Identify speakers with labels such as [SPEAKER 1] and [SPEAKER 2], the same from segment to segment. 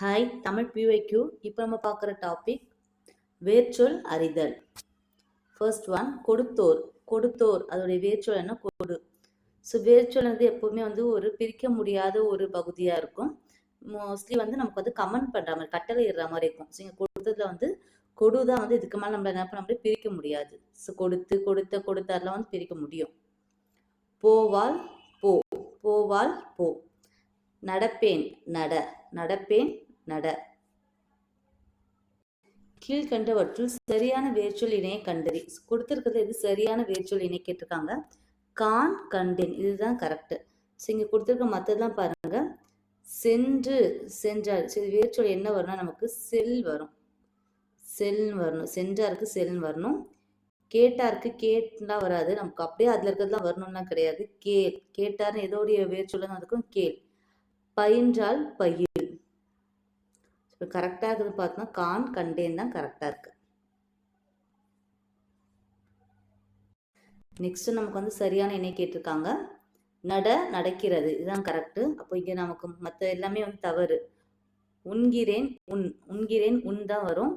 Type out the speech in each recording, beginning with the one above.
[SPEAKER 1] Hi Tamil PYQ இப்போ நம்ம பார்க்குற டாபிக் வேர்ச்சொல் அறிதல். First one கொடுத்தோர். கொடுத்தோர் அதோடைய வேர்ச்சொல் என்ன? கொடு. ஸோ வேர்ச்சொல்ன்றது எப்போவுமே வந்து ஒரு பிரிக்க முடியாத ஒரு பகுதியாக இருக்கும். மோஸ்ட்லி வந்து நமக்கு வந்து கமெண்ட் பண்ணுற மாதிரி கட்டளை இடுற மாதிரி இருக்கும். ஸோ இங்கே கொடுத்ததில் வந்து கொடு தான் வந்து இதுக்கு மேலே நம்ம என்ன பண்ண முடியும்? பிரிக்க முடியாது. ஸோ கொடுத்து கொடுத்த கொடுத்தாரெலாம் வந்து பிரிக்க முடியும். போவால் போ. போவால் போ. நடப்பேன் நட. நடப்பேன் நட. கீழ்கண்டவற்றுள் சரியான வேர்ச்சொல் இணையை கண்டறி. கொடுத்துருக்கிறது எது? சரியான வேர்ச்சொல் இணை கேட்டிருக்காங்க. கான் கண்டேன். இதுதான் கரெக்டு ஸோ இங்கே கொடுத்துருக்க மற்றதெல்லாம் பாருங்க. சென்று சென்றார். சரி வேர்ச்சொல் என்ன வரும்னா நமக்கு செல் வரும். செல்னு வரணும். சென்றாருக்கு செல்னு வரணும். கேட்டாருக்கு கேட்லாம் வராது. நமக்கு அப்படியே அதில் இருக்கிறதுலாம் வரணும்லாம் கிடையாது. கேள். கேட்டார்னு எதோடைய வேர்ச்சொல்லாம் இருக்கும் கேள். பயின்றால் பயிர். இப்போ கரெக்டாக இருக்குதுன்னு பார்த்தோம்னா கான் கண்டேன் தான் கரெக்டாக இருக்குது நெக்ஸ்ட் நமக்கு வந்து சரியான இணை கேட்டிருக்காங்க. நட நடக்கிறது. இதுதான் கரெக்டு அப்போ இங்கே நமக்கு மற்ற எல்லாமே வந்து தவறு. உண்கிறேன் உன். உண்கிறேன் உன் தான் வரும்.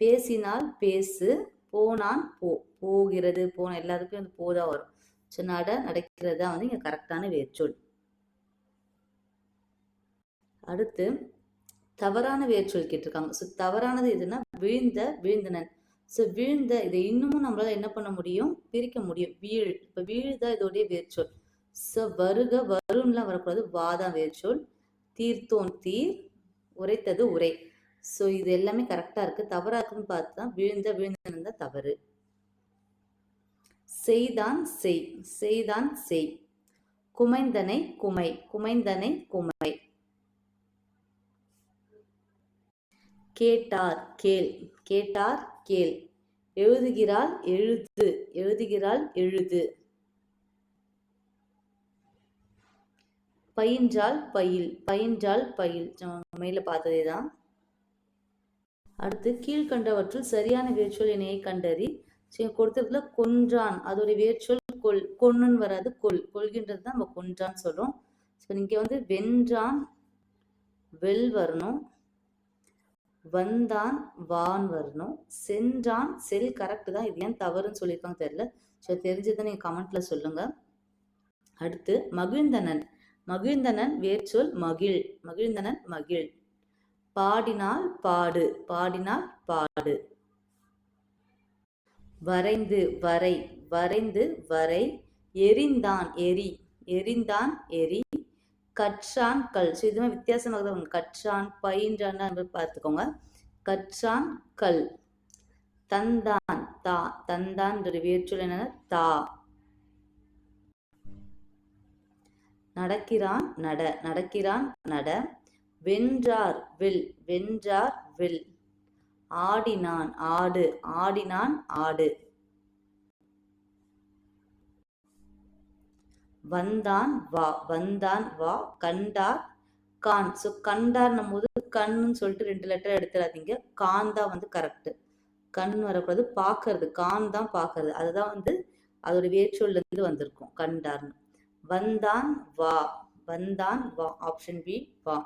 [SPEAKER 1] பேசினால் பேசு போனான் போ. போகிறது போன எல்லாத்துக்கும் வந்து போதான் வரும். ஸோ நட நடக்கிறது தான் வந்து இங்கே கரெக்டான வேர்ச்சொல். அடுத்து தவறான வேர்ச்சொல் கேட்டிருக்காங்க. ஸோ தவறானது எதுனா விழுந்த விழுந்தனன். ஸோ விழுந்த இதை இன்னமும் நம்மளால என்ன பண்ண முடியும்? பிரிக்க முடியும். வீழ் இப்போ வீழ்தா இதோடைய வேர்ச்சொல் ஸோ வருக வரும்லாம் வரக்கூடாது. வாதான் வேர்ச்சொல் தீர்த்தோன் தீர் உரைத்தது உரை. ஸோ இது எல்லாமே கரெக்டாக இருக்குது தவறாக இருக்குன்னு பார்த்தா விழுந்த விழுந்தனன் தான் தவறு. செய்தான் செய். செய்தான் செய். குமைந்தனை குமை. குமைந்தனை குமை. கேட்டார் கேள். கேட்டார் கேள். எழுதுகிறாள் எழுது. எழுதுகிறாள் எழுது. பயின்றால் பயில். பயின்றால் பயில். மேல பார்த்ததே தான் அடுத்து கீழ்கண்டவற்றுள் சரியான வேர்ச்சொல் இணையை கண்டறி கொடுத்ததுல கொன்றான். அதோடைய வேர்ச்சொல் கொல் கொன்னுன்னு வராது கொல். கொள்கின்றது தான் நம்ம கொன்றான்னு சொல்றோம். ஸோ இங்கே வந்து வென்றான் வெல் வரணும். வந்தான் வான் வரணும். சென்றான். செல் கரெக்டு தான். இது ஏன் தவறுன்னு சொல்லியிருக்காங்க தெரியல. ஸோ தெரிஞ்சதை நீங்கள் கமெண்ட்ல சொல்லுங்க. அடுத்து மகிழ்ந்தனன். மகிழ்ந்தனன் வேர்ச்சொல் மகிழ். மகிழ்ந்தனன் மகிழ். பாடினால் பாடு. பாடினால் பாடு. வரைந்து வரை. வரைந்து வரை. எரிந்தான் எரி. எரிந்தான் எரி. கற்றான் கல். ஸோ இதுவுமே வித்தியாசமாக தான் கற்றான் பயின்றான்னு பார்த்துக்கோங்க. கற்றான் கல். தந்தான் தா. தந்தான் வேர்ச்சொல் என்னன்னா தா. நடக்கிறான் நட. நடக்கிறான் நட. வென்றார் வில். வென்றார் வில். ஆடினான் ஆடு. ஆடினான் ஆடு. வந்தான் வா வந்தான் வா கண்டார் கான். ஸோ கண்டார்னும் போது கண்ணுன்னு சொல்லிட்டு ரெண்டு லெட்டர் எடுத்துடாதீங்க கான் தான் வந்து கரெக்டு கண் வரக்கூடாது பார்க்கறது. கான் தான் பார்க்கறது. அதுதான் வந்து அதோட வேர்ச்சொல்லேருந்து வந்திருக்கும் கண்டார்னு. வந்தான் வா வந்தான் வா. ஆப்ஷன் பி வா.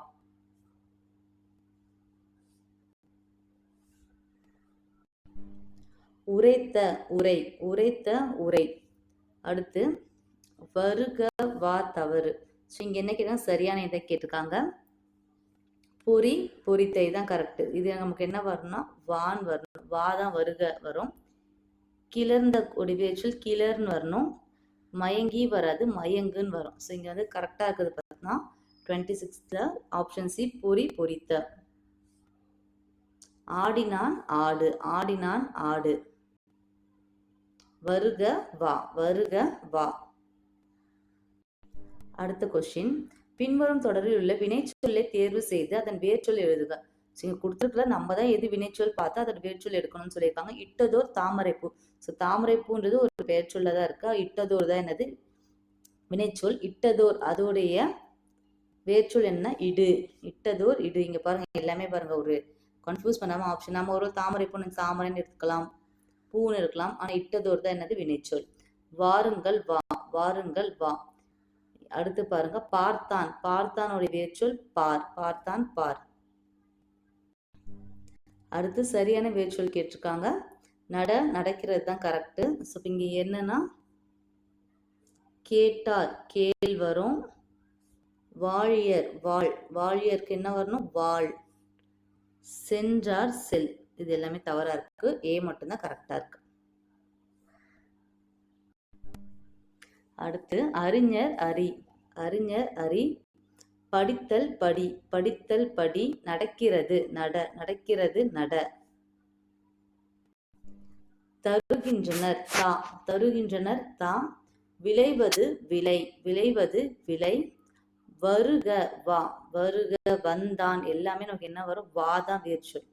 [SPEAKER 1] உரைத்த உரை உரைத்த உரை. அடுத்து வருக வா தவறு. ஸோ இங்கே என்ன கேட்டால் சரியான இதை கேட்டிருக்காங்க? பொறி பொறித்தை தான் கரெக்டு இது நமக்கு என்ன வரும்னா வான் வரணும். வா தான் வருக வரும். கிளர்ந்த ஒடிவேச்சல் கிளர்னு வரணும். மயங்கி வராது மயங்குன்னு வரும். ஸோ இங்கே வந்து கரெக்டாக இருக்குது பார்த்தீங்கன்னா டுவெண்ட்டி சிக்ஸ்த்தில் ஆப்ஷன் சி பொறி பொறித்த. ஆடினான் ஆடு ஆடினான் ஆடு. வருக வா வருக வா. அடுத்த கொஸ்டின் பின்வரும் தொடரில் உள்ள வினைச்சொல்லை தேர்வு செய்து அதன் வேர்ச்சொல் எழுதுக. ஸோ இங்கே கொடுத்துருக்கல நம்ம தான் எது வினைச்சொல் பார்த்தா அதோட வேர்ச்சொல் எடுக்கணும்னு சொல்லியிருக்காங்க. இட்டதோர் தாமரைப்பூ. ஸோ தாமரைப்பூன்றது ஒரு வேர்ச்சொல்ல தான் இருக்கா. இட்டதோர் தான் என்னது? வினைச்சொல். இட்டதோர் அதோடைய வேர்ச்சொல் என்ன? இடு. இட்டதோர் இடு. இங்கே பாருங்க எல்லாமே பாருங்க ஒரு கன்ஃபியூஸ் பண்ணாமல் ஆப்ஷன் நம்ம ஒரு தாமரைப்பூன்னு தாமரைன்னு எடுத்துக்கலாம். பூன்னு இருக்கலாம் ஆனால் இட்டதோர் தான் என்னது? வினைச்சொல். வாருங்கள் வா. வாருங்கள் வா. அடுத்து பாருங்க பார்த்தான். பார்த்தானுடைய வேர்ச்சொல் பார். பார்த்தான் பார். அடுத்து சரியான வேர்ச்சொல் கேட்டிருக்காங்க. நட நடக்கிறது தான் கரெக்டு ஸோ இங்கே என்னன்னா கேட்டார் கேள் வரும். வாழியர் வாழ் வாழியருக்கு என்ன வரணும்? வாழ் சென்றார் செல். இது எல்லாமே தவறா இருக்கு. ஏ மட்டும்தான் கரெக்டா இருக்கு. அடுத்து அறிஞர் அறி அறிஞர் அறி படித்தல் படி படித்தல் படி நடக்கிறது நட நடக்கிறது நட. தருகின்றனர் தா தருகின்றனர் தா விளைவது விலை விளைவது விலை வருக வா வருக வந்தான் எல்லாமே நமக்கு என்ன வரும்? வா தான் வேர்ச்சொல்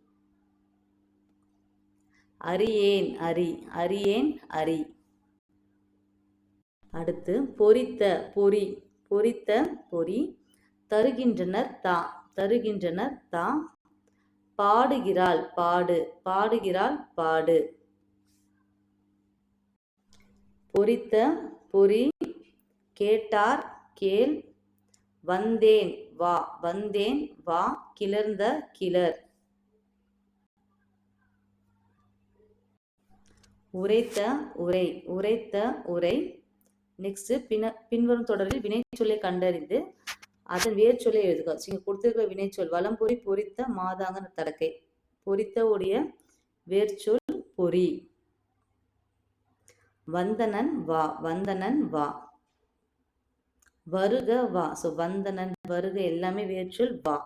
[SPEAKER 1] அறியேன் அரி அறியேன் அரி. அடுத்து பொரித்த பொறி பொரித்த பொறி தருகின்றனர் தா தருகின்றனர் தா. பாடுகிறாள் பாடு பாடுகிறாள் பாடு. பொறித்த பொறி கேட்டார் கேள் வந்தேன் வா வந்தேன் வா கிளர்ந்த கிளர். உரைத்த உரை உரைத்த உரை நெக்ஸ்ட் பின பின்வரும் தொடரில் வினைச்சொல்லை கண்டறிந்து அதன் வேர்ச்சொல்லை எழுதுக. இங்க கொடுத்திருக்கிற வினைச்சொல் வலம்பொறி பொரித்த மாதாங்க தடக்கை. பொறித்த உடைய வேர்ச்சொல் பொறி. வந்தனன் வா வந்தனன் வா. வருக வா. ஸோ வந்தனன் வருக எல்லாமே வேர்ச்சொல் வா.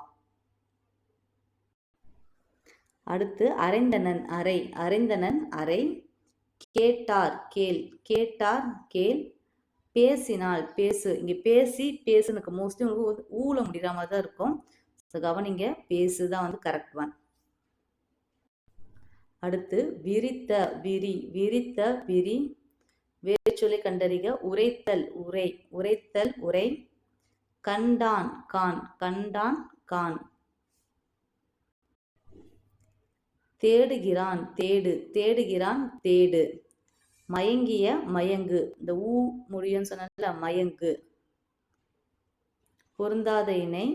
[SPEAKER 1] அடுத்து அரைந்தனன் அரை அரைந்தனன் அரை கேட்டார் கேள் கேட்டார் கேள் பேசினால் பேசு. இங்கே பேசி பேசுனுக்கு மோஸ்ட்லி உங்களுக்கு ஊழ முடிகிற மாதிரி தான் இருக்கும். ஸோ கவனிங்க பேசு தான் வந்து கரெக்ட் ஒன் அடுத்து விரித்த விரி விரித்த விரி. வேர்ச்சொல்லை கண்டறிக. உரைத்தல் உரை. உரைத்தல் உரை. கண்டான் கான். கண்டான் கான். தேடுகிறான் தேடு. தேடுகிறான் தேடு. மயங்கிய மயங்கு. இந்த ஊ முடியும்னு சொன்னால மயங்கு. பொருந்தாத இணை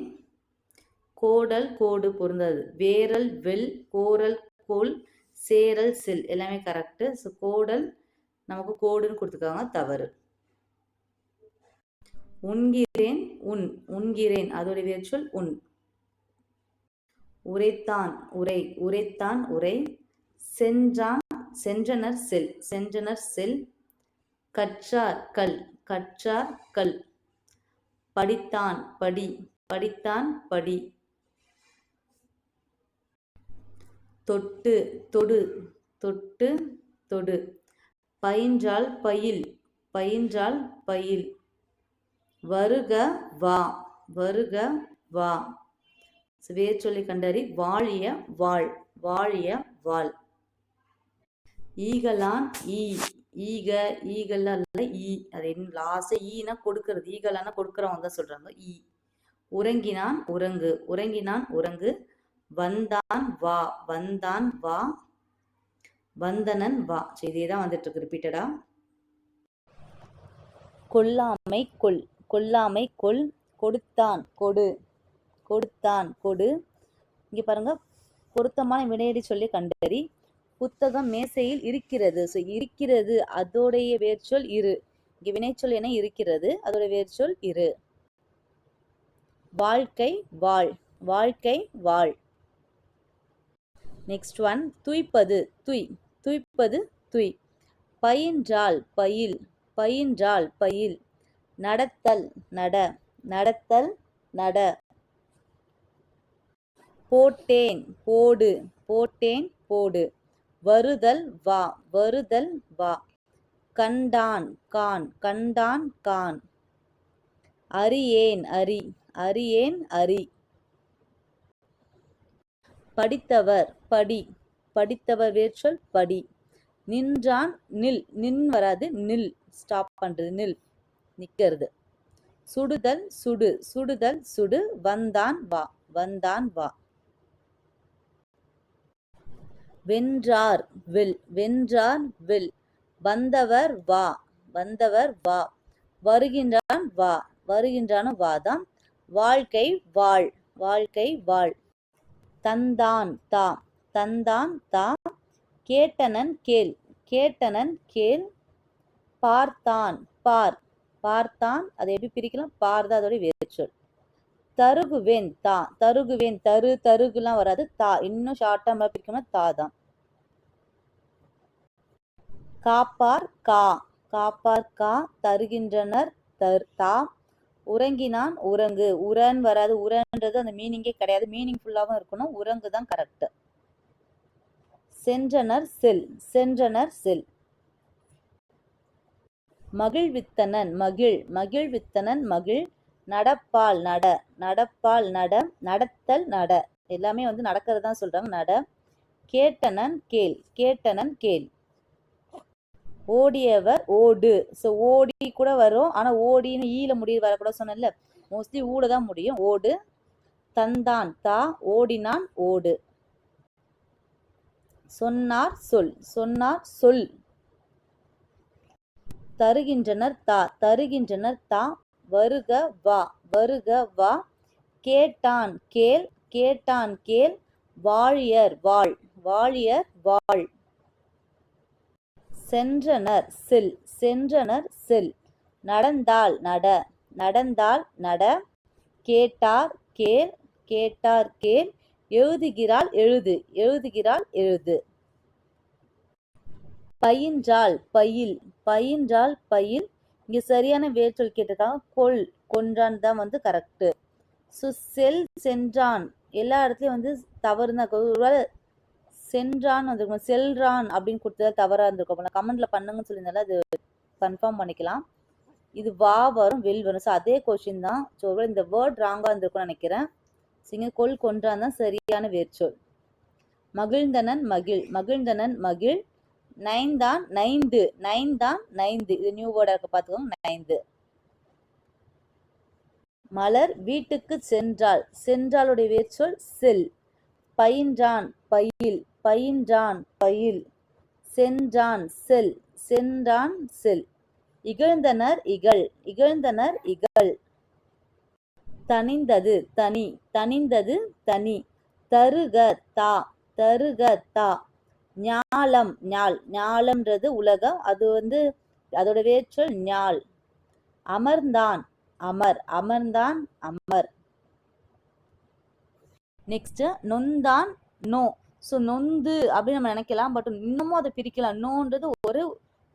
[SPEAKER 1] கோடல் கோடு பொருந்தாது. வேரல் வெல் கோரல் கோல் சேரல் செல். எல்லாமே கரெக்டு ஸோ கோடல் நமக்கு கோடுன்னு கொடுத்துருக்காங்க தவறு. உண்கிறேன் உன். உண்கிறேன். அதோடைய வேர்ச்சொல் உன். உரைத்தான் உரை. உரைத்தான் உரை. சென்றான் சென்றனர் செல் சென்றனர் செல். கற்றார் கல் கற்றார் கல். படித்தான் படி படித்தான் படி. தொட்டு தொடு தொட்டு தொடு. பயின்றால் பயில் பயின்றால் பயில். வருக வா வருக வா. வேர்ச்சொல்லி கண்டறி வாழிய வாழ் வாழிய வாழ். ஈகலான் ஈ ஈக ஈகல் அல்ல ஈ. அது என்ன லாஸ்ட் ஈனா கொடுக்கறது. ஈகலான கொடுக்குறவங்க தான் சொல்றாங்க. ஈ. உறங்கினான் உறங்கு. உறங்கினான் உறங்கு. வந்தான் வா. வந்தான் வா. வந்தனன் வா. ஸோ இதே தான் வந்துட்டு இருக்கு ரிப்பீட்டடா கொல்லாமை கொல். கொல்லாமை கொல். கொடுத்தான் கொடு. கொடுத்தான் கொடு. இங்கே பாருங்க. பொருத்தமான வினையடி சொல்லி கண்டறி. புத்தகம் மேசையில் இருக்கிறது. ஸோ இருக்கிறது அதோடைய வேர்ச்சொல் இரு. இங்கே வினைச்சொல் என இருக்கிறது அதோட வேர்ச்சொல் இரு. வாழ்க்கை வாழ். வாழ்க்கை வாழ். நெக்ஸ்ட் ஒன் துய்ப்பது துய். துய்ப்பது துய். பயின்றால் பயில். பயின்றால் பயில். நடத்தல் நட. நடத்தல் நட. போட்டேன் போடு. போட்டேன் போடு. வருதல் வா வருதல் வா. கண்டான் கான் கண்டான் கான். அறியேன் அரி அறியேன் அரி. படித்தவர் படி. படித்தவர் வேர்ச்சொல் படி. நின்றான் நில். நின் வராது நில். ஸ்டாப் பண்றது நில். நிக்கிறது. சுடுதல் சுடு. சுடுதல் சுடு. வந்தான் வா. வந்தான் வா. வென்றார் வில். வென்றார் வில். வந்தவர் வா. வந்தவர் வா. வருகின்றான் வா. வருகின்றான வாதாம். வாழ்க்கை வாழ். வாழ்க்கை வாழ். தந்தான் தா. தந்தான் தா. கேட்டனன் கேள். கேட்டனன் கேள். பார்த்தான். பார். பார்த்தான். அதை எப்படி பிரிக்கலாம்? பார்தான் அதோடைய அதோட வேர்ச்சொல். தருகுவேன் தா தருகுவேன் தரு தருகுலாம் வராது தா. இன்னும் ஷார்ட்டா நம்ம பிரிக்கணும்னா தா தான். காப்பார் கா காப்பார் கா தருகின்றனர் தர் தா. உறங்கினான் உறங்கு. உரன் வராது உரன்றது அந்த மீனிங்கே கிடையாது. மீனிங் ஃபுல்லாவும் இருக்கணும். உறங்கு தான் கரெக்ட் சென்றனர் செல் சென்றனர் செல். மகிழ்வித்தனன் மகிழ் மகிழ்வித்தனன் மகிழ் நடப்பால் நட நடப்பால் நட நடத்தல் நட. எல்லாமே வந்து நடக்கிறது தான் சொல்றாங்க. நட கேட்டனன் கேள் கேட்டனன் கேள். ஓடியவர் ஓடு. ஸோ ஓடி கூட வரும். ஆனால் ஓடின்னு ஈல முடியும் வரக்கூட சொன்னேன்ல. மோஸ்ட்லி ஊட தான் முடியும். ஓடு தந்தான் தா ஓடினான் ஓடு. சொன்னார் சொல் சொன்னார் சொல். தருகின்றனர் தா தருகின்றனர் தா வருக வா வருக வா. கேட்டான் கேள் கேட்டான் கேள். வாழியர் வாழ் வாழியர் வாழ். சென்றனர் செல் சென்றனர் செல். நடந்தால் நட நடந்தால் நட. கேட்டார் கேள் கேட்டார் கேள். எழுதுகிறாள் எழுது எழுதுகிறாள் எழுது. பயின்றால் பயில் பயின்றால் பயில். இங்க சரியான வேர்ச்சொல் கேட்டிருக்காங்க. கொல் கொன்றான் தான் வந்து கரெக்ட் ஸோ செல் சென்றான். எல்லா இடத்துலயும் வந்து தவறு தான் ஒருவேளை சென்றான் வந்துருக்கோம்? செல்றான் அப்படின்னு கொடுத்ததா தவறா இருந்திருக்கும். நான் கமெண்ட்ல பண்ணுங்கன்னு சொல்லியிருந்தால அது கன்ஃபார்ம் பண்ணிக்கலாம். இது வா வரும் வெல் வரும். ஸோ அதே கொஷின் தான். ஸோ ஒருவேளை இந்த வேர்ட் ராங்காக இருந்திருக்கும்னு நினைக்கிறேன். சிங்க கொல் கொன்றான் தான் சரியான வேர்ச்சொல் மகிழ்ந்தனன் மகிழ். மகிழ்ந்தனன் மகிழ். நைன்தான் நைந்து நைன்தான் நைந்து இது நியூ வேர்டா இருக்க பார்த்துக்கோங்க நைந்து மலர் வீட்டுக்கு சென்றாள். சென்றாளுடைய வேர்ச்சொல் செல் பயின்றான் பயில். பயின்றான் பயில். சென்றான் செல். சென்றான் செல். இகழ்ந்தனர் இகழ். இகழ்ந்தனர் இகழ். தனிந்தது தனி. தனிந்தது தனி. தருக தா. தருக தா. ஞாலம் ஞால். ஞாலம்ன்றது உலகம். அது வந்து அதோட வேர்ச்சொல் ஞால். அமர்ந்தான் அமர். அமர்ந்தான் அமர். நெக்ஸ்ட் நொந்தான் நோ. ஸோ நொந்து அப்படின்னு நம்ம நினைக்கலாம். பட் இன்னமும் அதை பிரிக்கலாம். நோன்றது ஒரு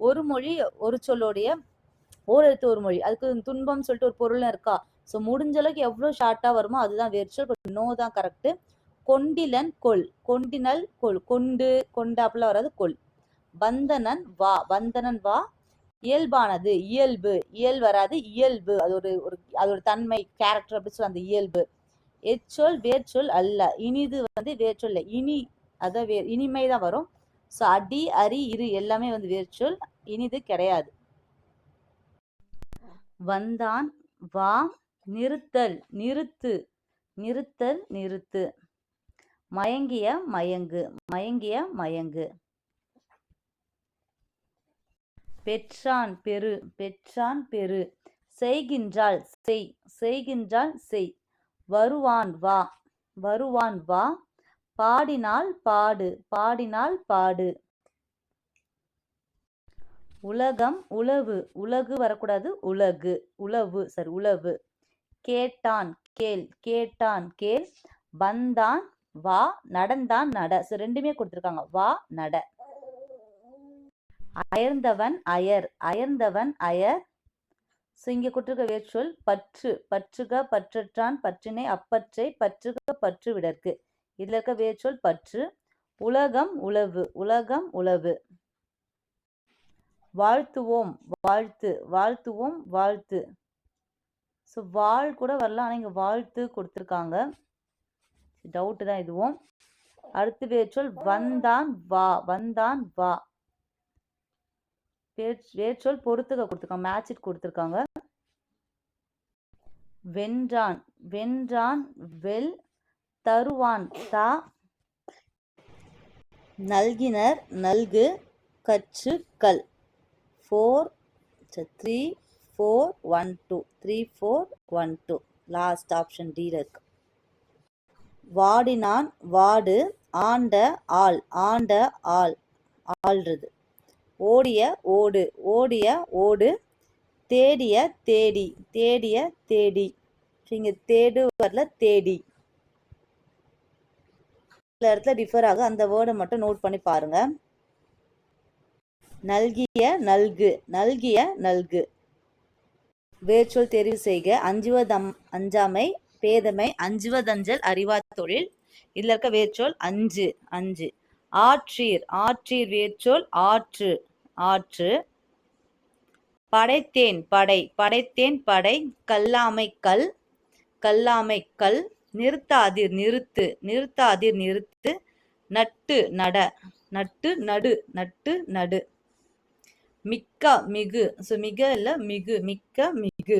[SPEAKER 1] ஒரு மொழி ஒரு சொல்லோடைய ஓரெழுத்து ஒரு மொழி. அதுக்கு துன்பம் சொல்லிட்டு ஒரு பொருள் இருக்கா? ஸோ முடிஞ்ச அளவுக்கு எவ்வளோ ஷார்ட்டாக வருமோ அதுதான் வேர்ச்சொல் பட் நோ தான் கரெக்டு கொண்டிலன் கொல் கொண்டினல் கொல் கொண்டு கொண்டு வராது கொல் வந்தனன் வா வந்தனன் வா இயல்பானது இயல்பு. இயல் வராது இயல்பு. அது ஒரு ஒரு அதோட தன்மை கேரக்டர் அப்படி சொல்லி அந்த இயல்பு. எச்சொல் வேர்ச்சொல் அல்ல. இனிது வந்து வேர்ச்சொல் இனி அதான் வே இனிமை தான் வரும். ஸோ அடி அரி இரு எல்லாமே வந்து வேர்ச்சொல். இனிது கிடையாது. வந்தான் வா நிறுத்தல் நிறுத்து. நிறுத்தல் நிறுத்து. மயங்கிய மயங்கு மயங்கிய மயங்கு. பெற்றான் பெரு பெற்றான் பெரு. செய்கின்றாள் செய் செய்கின்றாள் செய். வருவான் வா வருவான் வா. பாடினால் பாடு பாடினால் பாடு. உலகம் உளவு உலகு வரக்கூடாது உலகு உளவு சரி உளவு. கேட்டான் கேள் கேட்டான் கேள். வந்தான் வா நடந்தான் நட. ஸோ ரெண்டுமே கொடுத்துருக்காங்க. வா நட. அயர்ந்தவன் அயர். அயர்ந்தவன் அயர். ஸோ இங்கே கொடுத்துருக்க வேர்ச்சொல் பற்று. பற்றுக பற்றற்றான். பற்றினை அப்பற்றை பற்றுக பற்று விடற்கு. இதில் இருக்க வேர்ச்சொல் பற்று. உலகம் உளவு உலகம் உளவு வாழ்த்துவோம் வாழ்த்து. வாழ்த்துவோம் வாழ்த்து. ஸோ வாழ் கூட வரலாம் ஆனால் இங்கே வாழ்த்து கொடுத்துருக்காங்க. டவுட்டு தான் இதுவும். அடுத்து வேர்ச்சொல் வந்தான் வா வந்தான் வா. வேர்ச்சொல் பொறுத்துக்க கொடுத்துருக்காங்க மேட்சிட் கொடுத்துருக்காங்க. வென்றான் வென்றான் வெல் தருவான் தா நல்கினர் நல்கு கற்று கல். Four three four one two three four one two last option டியில் இருக்கு. வாடினான் வாடு ஆண்ட ஆள் ஆண்ட ஆள் ஆள்றது. ஓடிய ஓடு ஓடிய ஓடு தேடிய தேடி தேடிய தேடி. இங்க தேடு வரல தேடி. சில இடத்துல டிஃபர் ஆக. அந்த வேர்டை மட்டும் நோட் பண்ணி பாருங்க. நல்கிய நல்கு நல்கிய நல்கு. வேர்ச்சொல் தெரிவு செய்க. அஞ்சுவதம் அஞ்சாமை பேதமை அஞ்சுவதஞ்சல் அறிவா தொழில். இதுல இருக்க வேர்ச்சொல் அஞ்சு அஞ்சு. ஆற்றீர் ஆற்றீர் வேர்ச்சொல் ஆற்று ஆற்று. படைத்தேன் படை படைத்தேன் படை. கல்லாமை கல் கல்லாமை கல். நிறுத்தாதிர் நிறுத்து நிறுத்தாதிர் நிறுத்து. நட்டு நட நட்டு நடு நட்டு நடு. மிக்க மிகு ஸோ மிக இல்ல மிகு மிக்க மிகு.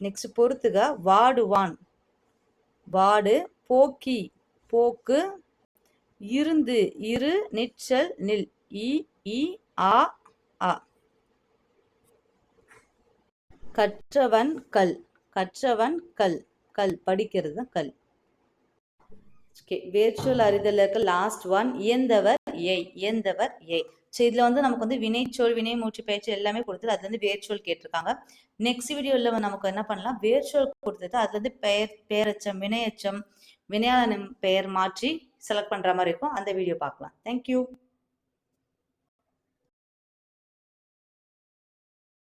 [SPEAKER 1] நெக்ஸ்ட் பொறுத்துக. வாடுவான் வாடு போக்கி போக்கு இருந்து இரு நிச்சல் நில். இ இ ஆ ஆ. கற்றவன் கல். கற்றவன் கல். கல் படிக்கிறது தான் கல். ஓகே வேர்ச்சுவல் அறிதல் இருக்க லாஸ்ட் ஒன் இயந்தவர் ஏய் இயந்தவர் ஏய் ஸோ இதில் வந்து நமக்கு வந்து வினைச்சொல் வினை மூச்சு பயிற்சி எல்லாமே கொடுத்துட்டு அதுலேருந்து வேர்ச்சொல் கேட்டிருக்காங்க. நெக்ஸ்ட் வீடியோவில் நமக்கு என்ன பண்ணலாம்? வேர்ச்சொல் கொடுத்துட்டு அதுலேருந்து பெயர் பேரச்சம் வினையச்சம் வினையாளன் பெயர் மாற்றி செலக்ட் பண்ணுற மாதிரி இருக்கும். அந்த வீடியோ பார்க்கலாம். தேங்க்யூ